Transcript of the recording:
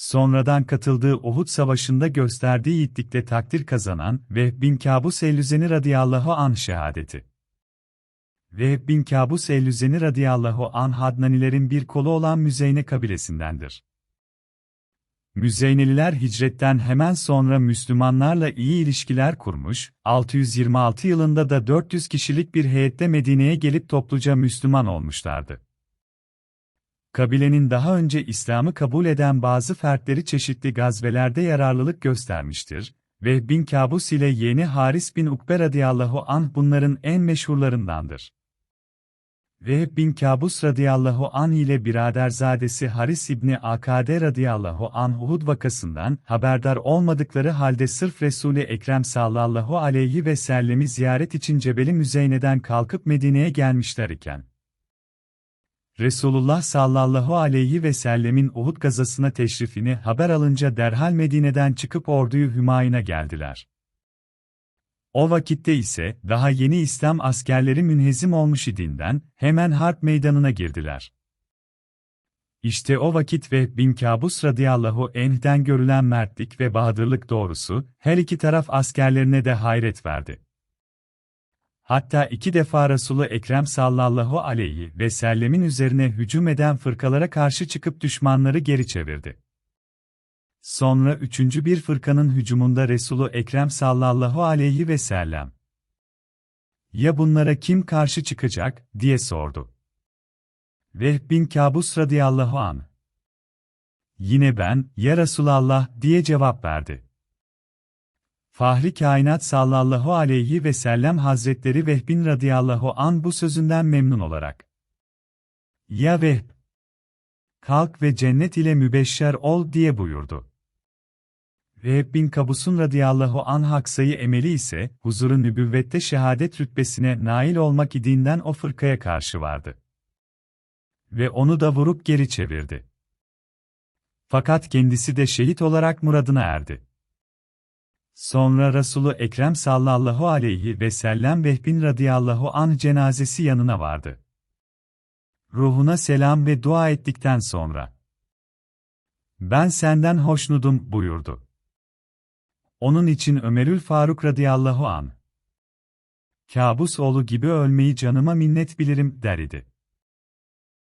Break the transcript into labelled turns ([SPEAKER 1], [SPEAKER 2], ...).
[SPEAKER 1] Sonradan katıldığı Uhud Savaşı'nda gösterdiği yiğitlikle takdir kazanan ve bin Kabus Ellüzeni radıyallahu an şehadeti. Ve bin Kabus Ellüzeni radıyallahu an Hadnanilerin bir kolu olan Müzeyne kabilesindendir. Müzeyneliler hicretten hemen sonra Müslümanlarla iyi ilişkiler kurmuş, 626 yılında da 400 kişilik bir heyette Medine'ye gelip topluca Müslüman olmuşlardı. Kabilenin daha önce İslam'ı kabul eden bazı fertleri çeşitli gazvelerde yararlılık göstermiştir ve Bin Kabus ile yeni Haris bin Ukbe radıyallahu anh bunların en meşhurlarındandır. Ve Bin Kabus radıyallahu anh ile biraderzadesi Haris İbni Akade radıyallahu anh Uhud vakasından haberdar olmadıkları halde sırf Resul-i Ekrem sallallahu aleyhi ve sellemi ziyaret için Cebeli Müzeyne'den kalkıp Medine'ye gelmişler iken, Resulullah sallallahu aleyhi ve sellemin Uhud gazasına teşrifini haber alınca derhal Medine'den çıkıp orduyu Hümayun'a geldiler. O vakitte ise daha yeni İslam askerleri münhezim olmuş idinden hemen harp meydanına girdiler. İşte o vakit ve bin Kabus radıyallahu enh'den görülen mertlik ve bahadırlık doğrusu her iki taraf askerlerine de hayret verdi. Hatta iki defa Resulü Ekrem sallallahu aleyhi ve sellemin üzerine hücum eden fırkalara karşı çıkıp düşmanları geri çevirdi. Sonra üçüncü bir fırkanın hücumunda Resulü Ekrem sallallahu aleyhi ve sellem. Ya bunlara kim karşı çıkacak, diye sordu. Vehb bin Kabus radıyallahu an. Yine ben, ya Resulallah, diye cevap verdi. Fahri kainat sallallahu aleyhi ve sellem hazretleri Vehbin radıyallahu an bu sözünden memnun olarak. Ya Vehb! Kalk ve cennet ile mübeşşer ol diye buyurdu. Vehb bin Kabus'un radıyallahu an haksayı emeli ise, huzuru nübüvvette şehadet rütbesine nail olmak idinden o fırkaya karşı vardı. Ve onu da vurup geri çevirdi. Fakat kendisi de şehit olarak muradına erdi. Sonra Resulü Ekrem sallallahu aleyhi ve sellem Vehbin radıyallahu an cenazesi yanına vardı. Ruhuna selam ve dua ettikten sonra. Ben senden hoşnudum buyurdu. Onun için Ömerül Faruk radıyallahu an. Kabus oğlu gibi ölmeyi canıma minnet bilirim der idi.